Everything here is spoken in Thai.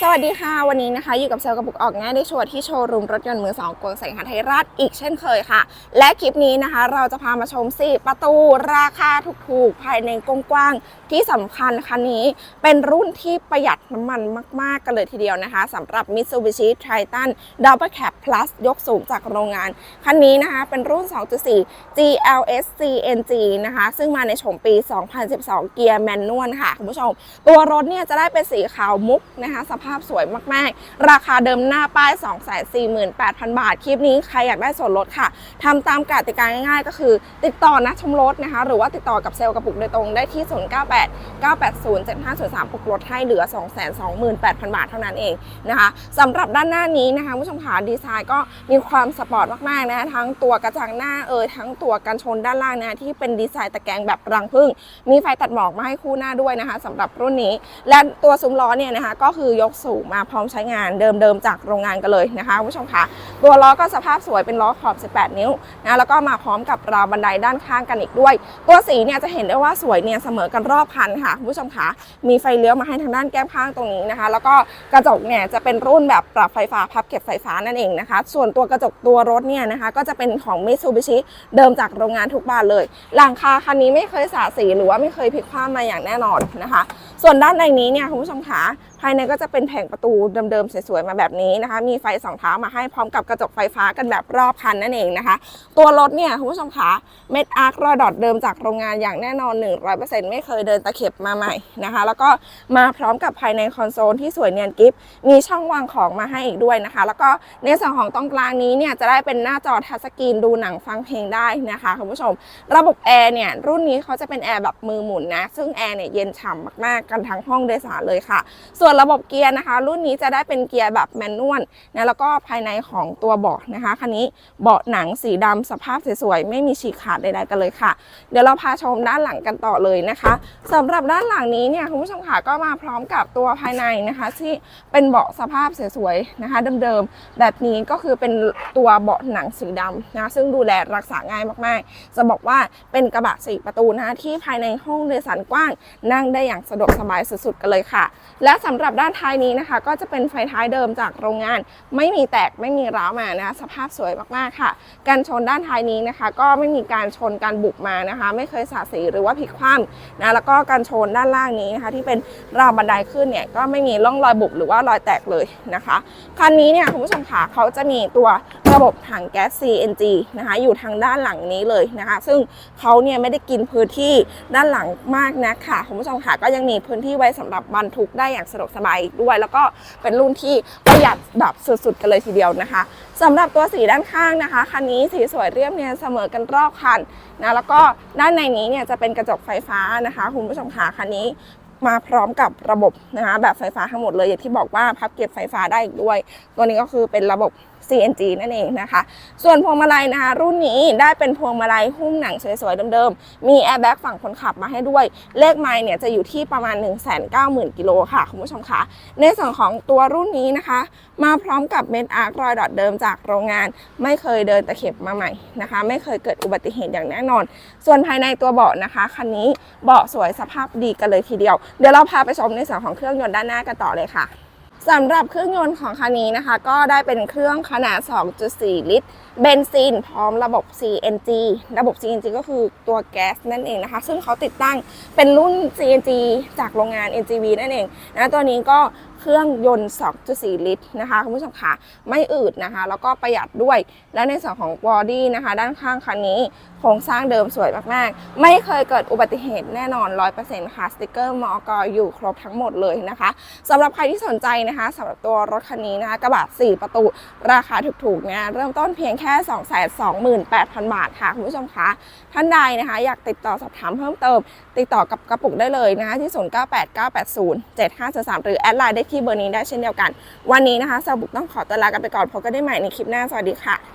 สวัสดีค่ะวันนี้นะคะ อยู่กับเซลกระปุกออกง่ายได้ชวร์ที่โชว์รูมรถยนต์มือสองกวงแสงหาไทยราชอีกเช่นเคยค่ะ และคลิปนี้นะคะ เราจะพามาชมสิประตูราคาถูกๆ ภายในกว้างๆที่สำคัญคันนี้เป็นรุ่นที่ประหยัดน้ำมันมาก ๆ กันเลยทีเดียวนะคะสำหรับ Mitsubishi Triton Double Cab Plus ยกสูงจากโรงงาน คันนี้นะคะเป็นรุ่น 2.4 GLS CNG นะคะ ซึ่งมาในโฉมปี 2012 เกียร์แมนนวลค่ะคุณผู้ชม ตัวรถเนี่ยจะได้เป็นสีขาวมุกนะคะสภาพสวยมากๆ ราคาเดิมหน้าป้าย 248,000 บาท คลิปนี้ใครอยากได้ส่วนลดค่ะทำตามกติกาง่ายๆ ก็คือ ติดต่อนะชมรถนะคะ หรือว่าติดต่อกับเซลล์กระปุกโดยตรงได้ที่ 098 980 7503ปุกลดให้เหลือ 228,000 บาทเท่านั้นเองนะคะสำหรับด้านหน้านี้นะคะผู้ชมขาดีไซน์ก็มีความสปอร์ตมากๆนะคะทั้งตัวกระจังหน้าเอยทั้งตัวกันชนด้านล่างนะที่เป็นดีไซน์ตะแกรงแบบรังผึ้งมีไฟตัดหมอกมาให้คู่หน้าด้วยนะคะสำหรับรุ่นนี้ และตัวซุ้มล้อเนี่ยนะคะก็คือยกสูงมาพร้อมใช้งานเดิมๆจากโรงงานกันเลยนะคะคุณผู้ชมคะตัวล้อก็สภาพสวยเป็นล้อขอบ 18 นิ้วนะแล้วก็มาพร้อมกับราวบันไดด้านข้างกันอีกด้วย ตัวสีเนี่ยจะเห็นได้ว่าสวยเนี่ยเสมอกันรอบคันค่ะคุณผู้ชมคะมีไฟเลี้ยวมาให้ทางด้านแก้มข้างตรงนี้นะคะ แล้วก็กระจกเนี่ยจะเป็นรุ่นแบบปรับไฟฟ้าพับเก็บไฟฟ้านั่นเองนะคะ ส่วนตัวกระจกตัวรถเนี่ยนะคะ ก็จะเป็นของ Mitsubishi เดิมจากโรงงานทุกบานเลยหลังคาคันนี้ไม่เคยสาสีหรือว่าไม่เคยพลิกคว่ำมาอย่างแน่นอนนะคะ ส่วนด้านในนี้เนี่ยคุณผู้ชมคะภายในก็จะเป็นแผงประตูเดิมๆสวยๆมาแบบนี้นะคะ มีไฟสองเท้ามาให้พร้อมกับกระจกไฟฟ้ากันแบบรอบคันนั่นเองนะคะ ตัวรถเนี่ยคุณผู้ชมคะเม็ดอาร์ครอยดอทเดิมจากโรงงานอย่างแน่นอน 100%ไม่เคยเดินตะเข็บมาใหม่นะคะ แล้วก็มาพร้อมกับภายในคอนโซลที่สวยเนียนกิฟมีช่องวางของมาให้อีกด้วยนะคะ แล้วก็ในส่วนของตรงกลางนี้เนี่ยจะได้เป็นหน้าจอทัชสกรีนดูหนังฟังเพลงได้นะคะคุณผู้ชม ระบบแอร์เนี่ยรุ่นนี้เขาจะเป็นแอร์แบบมือหมุนนะซึ่งแอร์เนี่ยเย็นฉ่ำมากๆกันทั้งห้องโดยสารเลยค่ะ ส่วนระบบเกียร์นะคะ รุ่นนี้จะได้เป็นเกียร์แบบแมนนวลนะแล้วก็ภายในของตัวเบาะนะคะคันนี้เบาะหนังสีดำสภาพสวยๆไม่มีฉีกขาดใดๆกันเลยค่ะ เดี๋ยวเราพาชมด้านหลังกันต่อเลยนะคะสำหรับด้านหลังนี้เนี่ยคุณผู้ชมค่ะก็มาพร้อมกับตัวภายในนะคะ ที่เป็นเบาะสภาพสวยๆนะคะเดิมๆแบบนี้ก็คือเป็นตัวเบาะหนังสีดำนะซึ่งดูแลรักษาง่ายมากๆ จะบอกว่าเป็นกระบะสี่ประตูนะคะที่ภายในห้องโดยสารกว้างนั่งได้อย่างสะดวกสบายสุดๆกันเลยค่ะ และสำหรับด้านท้ายนี้นะคะ ก็จะเป็นไฟท้ายเดิมจากโรงงาน ไม่มีแตกไม่มีร้าวมานะสภาพสวยมากๆค่ะ การชนด้านท้ายนี้นะคะ ก็ไม่มีการชนการบุกมานะคะ ไม่เคยสาดสีหรือว่าพลิกคว่ำนะแล้วก็การชนด้านล่างนี้นะคะ ที่เป็นราวบันไดขึ้นเนี่ยก็ไม่มีร่องรอยบุบหรือว่ารอยแตกเลยนะคะคันนี้เนี่ยคุณผู้ชมค่ะเขาจะมีตัว ระบบถังแก๊ส CNG นะคะอยู่ทางด้านหลังนี้เลยนะคะ ซึ่งเขาเนี่ยไม่ได้กินพื้นที่ด้านหลังมากนะค่ะคุณผู้ชมค่ะก็ยังมีพื้นที่ไว้สำหรับบรรทุกได้อย่างสะดวกสบายด้วย แล้วก็เป็นรุ่นที่ประหยัดแบบสุดๆ กันเลยทีเดียวนะคะสำหรับตัวสีด้านข้างนะคะคันนี้สีสวยเรียบเนียนเสมอกันรอบคันนะแล้วก็ด้านในนี้เนี่ยจะเป็นกระจกไฟฟ้านะคะคุณผู้ชมค่ะคันนี้มาพร้อมกับระบบนะคะแบบไฟฟ้าทั้งหมดเลยอย่างที่บอกว่าพับเก็บไฟฟ้าได้อีกด้วย ตัวนี้ก็คือเป็นระบบ CNG นั่นเองนะคะ ส่วนพวงมาลัยนะคะ รุ่นนี้ได้เป็นพวงมาลัยหุ้มหนังสวยๆเดิมๆ มีแอร์แบ็กฝั่งคนขับมาให้ด้วย เลขไมล์เนี่ยจะอยู่ที่ประมาณ 1 9 0 0 0 0 กิโลค่ะคุณผู้ชมคะ ในส่วนของตัวรุ่นนี้นะคะ มาพร้อมกับเม็ดอาร์ครอยดอทเดิมจากโรงงาน ไม่เคยเดินตะเข็บมาใหม่นะคะ ไม่เคยเกิดอุบัติเหตุอย่างแน่นอน ส่วนภายในตัวเบาะนะคะคันนี้เบาะสวยสภาพดีกันเลยทีเดียว เดี๋ยวเราพาไปชมในส่วนของเครื่องยนต์ด้านหน้ากันต่อเลยค่ะ สำหรับเครื่องยนต์ของคันนี้นะคะ ก็ได้เป็นเครื่องขนาด 2.4 ลิตร เบนซิน พร้อมระบบ CNG ระบบ CNG ก็คือตัวแก๊สนั่นเองนะคะ ซึ่งเขาติดตั้งเป็นรุ่น CNG จากโรงงาน NGV นั่นเองนะตัวนี้ก็ เครื่องยนต์ 2.4 ลิตรนะคะคุณผู้ชมค่ะไม่อืดนะคะ แล้วก็ประหยัดด้วย และในส่วนของบอดี้นะคะ ด้านข้างคันนี้โครงสร้างเดิมสวยมากๆ ไม่เคยเกิดอุบัติเหตุแน่นอน 100%ค่ะสติกเกอร์มอกอยู่ครบทั้งหมดเลยนะคะสำหรับใครที่สนใจนะคะสำหรับตัวรถคันนี้นะคะกระบะ 4 ประตูราคาถูกๆเนะเริ่มต้นเพียงแค่ 228,000 บาทค่ะคุณผู้ชมคะท่านใดนะคะอยากติดต่อสอบถามเพิ่มเติม ติดต่อกับกระปุกได้เลยนะคะที่ 0989807533หรือแอดไลน์ได้ที่เบอร์นี้ได้เช่นเดียวกัน วันนี้นะคะสบุกต้องขอตัวลากันไปก่อนพบกันได้ใหม่ในคลิปหน้าสวัสดีค่ะ